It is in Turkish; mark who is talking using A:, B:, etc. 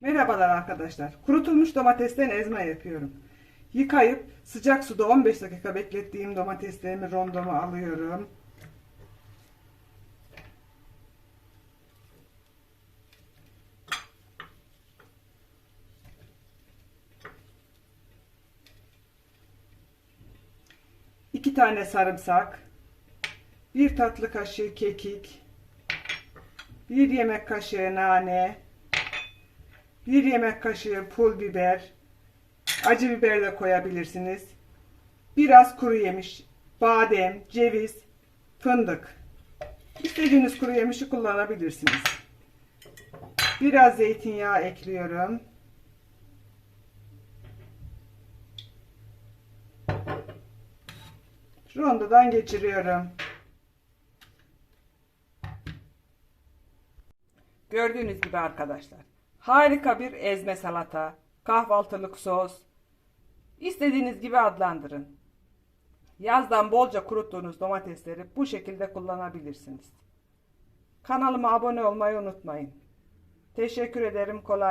A: Merhabalar arkadaşlar. Kurutulmuş domatesten ezme yapıyorum. Yıkayıp sıcak suda 15 dakika beklettiğim domateslerimi rondoma alıyorum. İki tane sarımsak, bir tatlı kaşığı kekik, bir yemek kaşığı nane, bir yemek kaşığı pul biber, acı biber de koyabilirsiniz. Biraz kuru yemiş, badem, ceviz, fındık. İstediğiniz kuru yemişi kullanabilirsiniz. Biraz zeytinyağı ekliyorum. Rondodan geçiriyorum. Gördüğünüz gibi arkadaşlar. Harika bir ezme salata, kahvaltılık sos. İstediğiniz gibi adlandırın. Yazdan bolca kuruttuğunuz domatesleri bu şekilde kullanabilirsiniz. Kanalıma abone olmayı unutmayın. Teşekkür ederim. Kolay